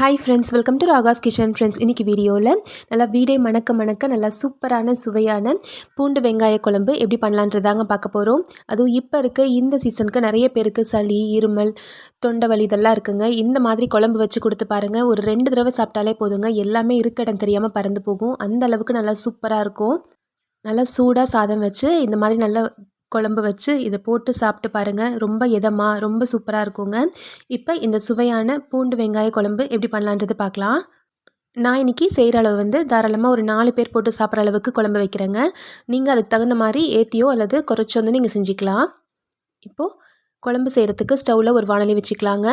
Hi friends welcome to Raga's kitchen friends இன்றைக்கி வீடியோவில் நல்லா வீடே மணக்க மணக்க நல்லா சூப்பரான சுவையான பூண்டு வெங்காய குழம்பு எப்படி பண்ணலான்றதாங்க பார்க்க போகிறோம் அதுவும் இப்போ இருக்க இந்த சீசனுக்கு நிறைய பேருக்கு சளி இருமல் தொண்டை வலி இதெல்லாம் இருக்குங்க. இந்த மாதிரி குழம்பு வச்சு கொடுத்து பாருங்கள் ஒரு ரெண்டு தடவை சாப்பிட்டாலே போதுங்க. எல்லாமே இருக்க இடம் தெரியாமல் பறந்து போகும். அந்த அளவுக்கு நல்லா சூப்பராக இருக்கும். நல்லா சூடாக சாதம் வச்சு இந்த மாதிரி நல்லா குழம்பு வச்சு இதை போட்டு சாப்பிட்டு பாருங்கள் ரொம்ப இதமாக ரொம்ப சூப்பராக இருக்குங்க. இப்போ இந்த சுவையான பூண்டு வெங்காய குழம்பு எப்படி பண்ணலான்றது பார்க்கலாம். நான் இன்றைக்கி செய்கிற அளவு வந்து தாராளமாக ஒரு நாலு பேர் போட்டு சாப்பிட்ற அளவுக்கு குழம்பு வைக்கிறேங்க. நீங்கள் அதுக்கு தகுந்த மாதிரி ஏற்றியோ அல்லது குறைச்சோ வந்து நீங்கள் செஞ்சுக்கலாம். இப்போது குழம்பு செய்கிறதுக்கு ஸ்டவ்வில் ஒரு வானலி வச்சுக்கலாங்க.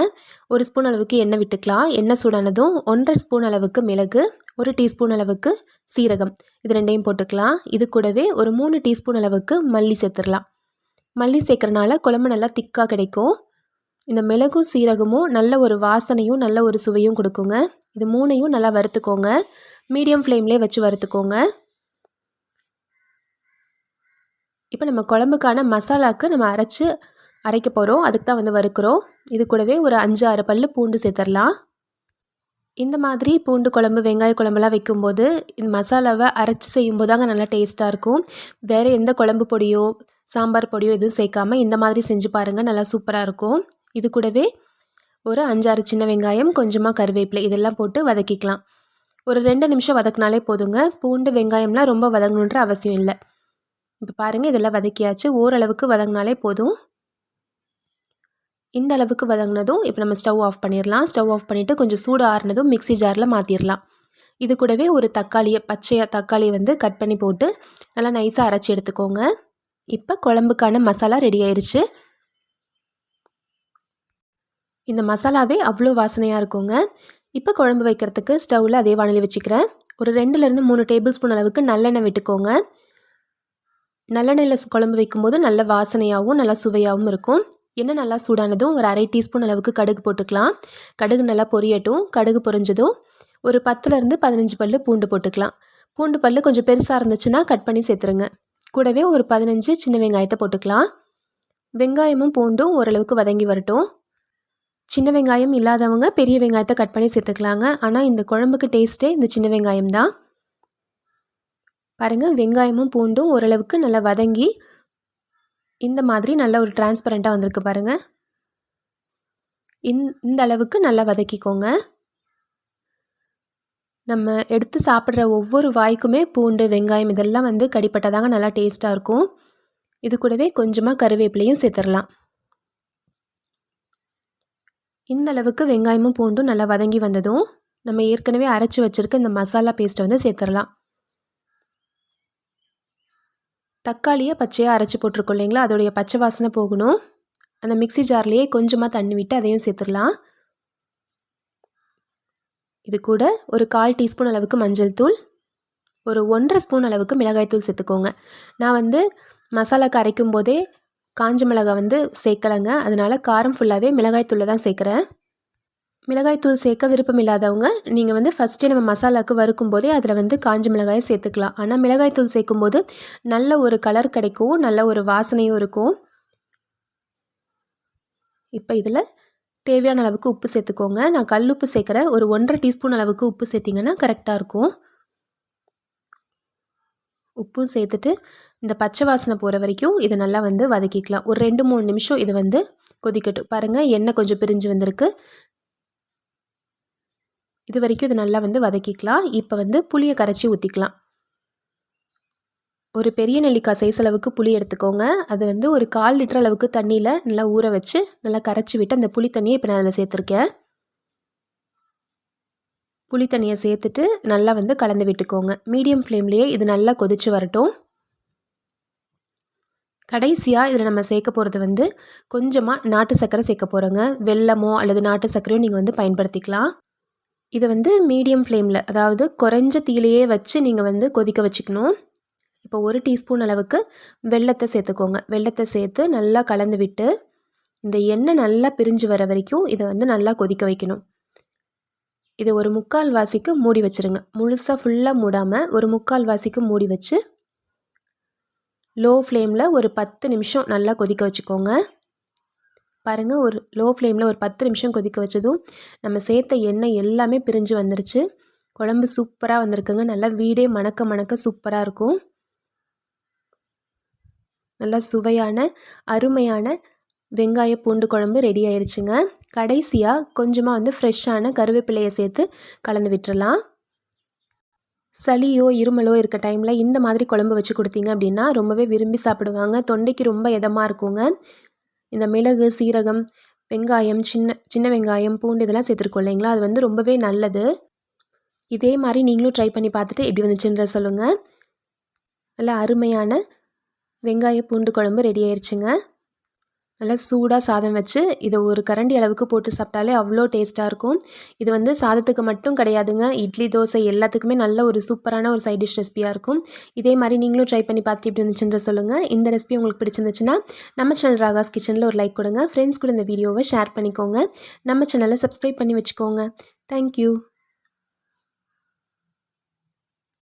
ஒரு ஸ்பூன் அளவுக்கு எண்ணெய் விட்டுக்கலாம். எண்ணெய் சூடானதும் ஒன்றரை ஸ்பூன் அளவுக்கு மிளகு ஒரு டீஸ்பூன் அளவுக்கு சீரகம். இது ரெண்டையும் போட்டுக்கலாம். இது கூடவே ஒரு மூணு டீஸ்பூன் அளவுக்கு மல்லி சேர்த்துடலாம். மல்லி சேர்க்குறனால குழம்பு நல்லா திக்காக கிடைக்கும். இந்த மிளகும் சீரகமும் நல்ல ஒரு வாசனையும் நல்ல ஒரு சுவையும் கொடுக்குங்க. இது மூணையும் நல்லா வறுத்துக்கோங்க. மீடியம் ஃப்ளேம்லேயே வச்சு வறுத்துக்கோங்க. இப்போ நம்ம குழம்புக்கான மசாலாவுக்கு நம்ம அரைச்சி அரைக்க போகிறோம் அதுக்கு தான் வந்து வறுக்கிறோம். இது கூடவே ஒரு அஞ்சு ஆறு பல் பூண்டு சேர்த்துடலாம். இந்த மாதிரி பூண்டு குழம்பு வெங்காய குழம்புலாம் வைக்கும்போது இந்த மசாலாவை அரைச்சி செய்யும்போது தாங்க நல்லா டேஸ்ட்டாக இருக்கும். வேறு எந்த குழம்பு பொடியோ சாம்பார் பொடியோ எதுவும் சேர்க்காமல் இந்த மாதிரி செஞ்சு பாருங்கள் நல்லா சூப்பராக இருக்கும். இது கூடவே ஒரு அஞ்சாறு சின்ன வெங்காயம் கொஞ்சமாக கருவேப்பிலை இதெல்லாம் போட்டு வதக்கிக்கலாம். ஒரு ரெண்டு நிமிஷம் வதக்கினாலே போதுங்க. பூண்டு வெங்காயம்லாம் ரொம்ப வதங்கணுன்ற அவசியம் இல்லை. இப்போ பாருங்கள் இதெல்லாம் வதக்கியாச்சு. ஓரளவுக்கு வதங்கினாலே போதும். இந்த அளவுக்கு வதங்கினதும் இப்போ நம்ம ஸ்டவ் ஆஃப் பண்ணிடலாம் ஸ்டவ் ஆஃப் பண்ணிவிட்டு கொஞ்சம் சூடு ஆறுனதும் மிக்சி ஜாரில் மாற்றிடலாம் இது கூடவே ஒரு தக்காளியை பச்சையாக தக்காளியை வந்து கட் பண்ணி போட்டு நல்லா நைஸாக அரைச்சி எடுத்துக்கோங்க. இப்போ குழம்புக்கான மசாலா ரெடி ஆயிடுச்சு இந்த மசாலாவே அவ்வளோ வாசனையாக இருக்குங்க. இப்போ குழம்பு வைக்கிறதுக்கு ஸ்டவ்வில் அதே வானிலை வச்சுக்கிறேன். ஒரு ரெண்டுலேருந்து மூணு டேபிள் ஸ்பூன் அளவுக்கு நல்லெண்ணெய் விட்டுக்கோங்க. நல்லெண்ணெயில் குழம்பு வைக்கும்போது நல்ல வாசனையாகவும் நல்லா சுவையாகவும் இருக்கும். எண்ணெய் நல்லா சூடானதும் ஒரு அரை டீஸ்பூன் அளவுக்கு கடுகு போட்டுக்கலாம். கடுகு நல்லா பொரியட்டும். கடுகு பொரிஞ்சதும் ஒரு பத்துலேருந்து பதினஞ்சு பல் பூண்டு போட்டுக்கலாம். பூண்டு பல் கொஞ்சம் பெருசாக இருந்துச்சுன்னா கட் பண்ணி சேர்த்துருங்க. கூடவே ஒரு பதினஞ்சு சின்ன வெங்காயத்தை போட்டுக்கலாம். வெங்காயமும் பூண்டும் ஓரளவுக்கு வதங்கி வரட்டும். சின்ன வெங்காயம் இல்லாதவங்க பெரிய வெங்காயத்தை கட் பண்ணி சேர்த்துக்கலாங்க. ஆனால் இந்த குழம்புக்கு டேஸ்ட்டே இந்த சின்ன வெங்காயம் தான். பாருங்கள் வெங்காயமும் பூண்டும் ஓரளவுக்கு நல்லா வதங்கி இந்த மாதிரி நல்ல ஒரு டிரான்ஸ்பரண்ட்டாக வந்திருக்கு பாருங்கள் இந் இந்த அளவுக்கு நல்லா வதக்கிக்கோங்க. நம்ம எடுத்து சாப்பிட்ற ஒவ்வொரு வாய்க்குமே பூண்டு வெங்காயம் இதெல்லாம் வந்து கடிப்பட்டதாங்க நல்லா டேஸ்ட்டாக இருக்கும். இது கூடவே கொஞ்சமாக கருவேப்பிலையும் சேர்த்துடலாம். இந்த அளவுக்கு வெங்காயமும் பூண்டும் நல்லா வதங்கி வந்ததும் நம்ம ஏற்கனவே அரைச்சி வச்சுருக்க இந்த மசாலா பேஸ்ட்டை வந்து சேர்த்துடலாம். தக்காளியை பச்சையாக அரைச்சி போட்டிருக்கோம் இல்லைங்களா? அதோடைய பச்சை வாசனை போகணும். அந்த மிக்சி ஜார்லேயே கொஞ்சமாக தண்ணி விட்டு அதையும் சேர்த்துடலாம். இது கூட ஒரு கால் டீஸ்பூன் அளவுக்கு மஞ்சள் தூள் ஒரு ஒன்றரை ஸ்பூன் அளவுக்கு மிளகாய் தூள் சேர்த்துக்கோங்க. நான் வந்து மசாலாக்கு அரைக்கும் போதே காஞ்ச மிளகாய் வந்து சேர்க்கலைங்க. அதனால் காரம் ஃபுல்லாகவே மிளகாய் தூளில் தான் சேர்க்குறேன். மிளகாய்த்தூள் சேர்க்க விருப்பம் இல்லாதவங்க நீங்கள் வந்து ஃபஸ்ட்டே நம்ம மசாலாவுக்கு வறுக்கும் போதே அதில் வந்து காஞ்ச மிளகாயை சேர்த்துக்கலாம். ஆனால் மிளகாய்த்தூள் சேர்க்கும்போது நல்ல ஒரு கலர் கிடைக்கும் நல்ல ஒரு வாசனையும் இருக்கும். இப்போ இதில் தேவையான அளவுக்கு உப்பு சேர்த்துக்கோங்க. நான் கல் உப்பு சேர்க்குறேன் ஒரு ஒன்றரை டீஸ்பூன் அளவுக்கு உப்பு சேர்த்திங்கன்னா கரெக்டாக இருக்கும். உப்பும் சேர்த்துட்டு இந்த பச்சை வாசனை போகிற வரைக்கும் இதை நல்லா வந்து வதக்கிக்கலாம். ஒரு ரெண்டு மூணு நிமிஷம் இதை வந்து கொதிக்கட்டும். பாருங்கள் எண்ணெய் கொஞ்சம் பிரிஞ்சு வந்திருக்கு. இது வரைக்கும் இது நல்லா வந்து வதக்கிக்கலாம். இப்போ வந்து புளியை கரைச்சி ஊற்றிக்கலாம் ஒரு பெரிய நெல்லிக்காய் சைஸ் அளவுக்கு புளி எடுத்துக்கோங்க. அது வந்து ஒரு கால் லிட்டர் அளவுக்கு தண்ணியில் நல்லா ஊற வச்சு நல்லா கரைச்சி விட்டு அந்த புளி தண்ணியை இப்போ நான் அதில் சேர்த்துருக்கேன். புளி தண்ணியை சேர்த்துட்டு நல்லா வந்து கலந்து விட்டுக்கோங்க. மீடியம் ஃப்ளேம்லேயே இது நல்லா கொதித்து வரட்டும். கடைசியாக இதில் நம்ம சேர்க்க போகிறது வந்து கொஞ்சமாக நாட்டு சர்க்கரை சேர்க்க போகிறோங்க வெல்லமோ அல்லது நாட்டு சர்க்கரையோ நீங்கள் வந்து பயன்படுத்திக்கலாம். இதை வந்து மீடியம் ஃப்ளேமில் அதாவது குறைஞ்ச தீலையே வச்சு நீங்கள் வந்து கொதிக்க வச்சுக்கணும். இப்போ ஒரு டீஸ்பூன் அளவுக்கு வெள்ளத்தை சேர்த்துக்கோங்க. வெள்ளத்தை சேர்த்து நல்லா கலந்து விட்டு இந்த எண்ணெய் நல்லா பிரிஞ்சு வர வரைக்கும் இதை வந்து நல்லா கொதிக்க வைக்கணும். இதை ஒரு முக்கால் வாசிக்கு மூடி வச்சுருங்க. முழுசாக ஃபுல்லாக மூடாமல் ஒரு முக்கால் வாசிக்கு மூடி வச்சு லோ ஃப்ளேமில் ஒரு பத்து நிமிஷம் நல்லா கொதிக்க வச்சுக்கோங்க. பாருங்கள் ஒரு லோ ஃப்ளேமில் ஒரு பத்து நிமிஷம் கொதிக்க வச்சதும் நம்ம சேர்த்த எண்ணெய் எல்லாமே பிரிஞ்சு வந்துருச்சு. குழம்பு சூப்பராக வந்திருக்குங்க. நல்லா வீடே மணக்க மணக்க சூப்பராக இருக்கும். நல்லா சுவையான அருமையான வெங்காய பூண்டு குழம்பு ரெடி ஆயிடுச்சுங்க கடைசியாக கொஞ்சமாக வந்து ஃப்ரெஷ்ஷான கருவேப்பிலையை சேர்த்து கலந்து விட்டுறலாம். சளியோ இருமலோ இருக்க டைமில் இந்த மாதிரி குழம்பு வச்சு கொடுத்தீங்க அப்படின்னா ரொம்பவே விரும்பி சாப்பிடுவாங்க. தொண்டைக்கு ரொம்ப இதமாக இருக்குங்க. இந்த மிளகு சீரகம் வெங்காயம் சின்ன சின்ன வெங்காயம் பூண்டு இதெல்லாம் சேர்த்துருக்கோம் இல்லைங்களா? அது வந்து ரொம்பவே நல்லது. இதே மாதிரி நீங்களும் ட்ரை பண்ணி பார்த்துட்டு எப்படி வந்துச்சுன்ற சொல்லுங்கள் நல்லா அருமையான வெங்காய பூண்டு குழம்பு ரெடி ஆயிடுச்சுங்க நல்லா சூடாக சாதம் வச்சு இதை ஒரு கரண்டி அளவுக்கு போட்டு சாப்பிட்டாலே அவ்வளோ டேஸ்ட்டாக இருக்கும். இது வந்து சாதத்துக்கு மட்டும் கிடையாதுங்க. இட்லி தோசை எல்லாத்துக்குமே நல்ல ஒரு சூப்பரான ஒரு சைட் டிஷ் ரெசிபியாக இருக்கும். இதே மாதிரி நீங்களும் ட்ரை பண்ணி பார்த்து எப்படி இருந்துச்சுன்ற சொல்லுங்கள் இந்த ரெசிபி உங்களுக்கு பிடிச்சிருந்துச்சுன்னா நம்ம சேனல் ராகாஸ் கிச்சனில் ஒரு லைக் கொடுங்க. ஃப்ரெண்ட்ஸ் கூட இந்த வீடியோவை ஷேர் பண்ணிக்கோங்க. நம்ம சேனலை சப்ஸ்கிரைப் பண்ணி வச்சுக்கோங்க. தேங்க்யூ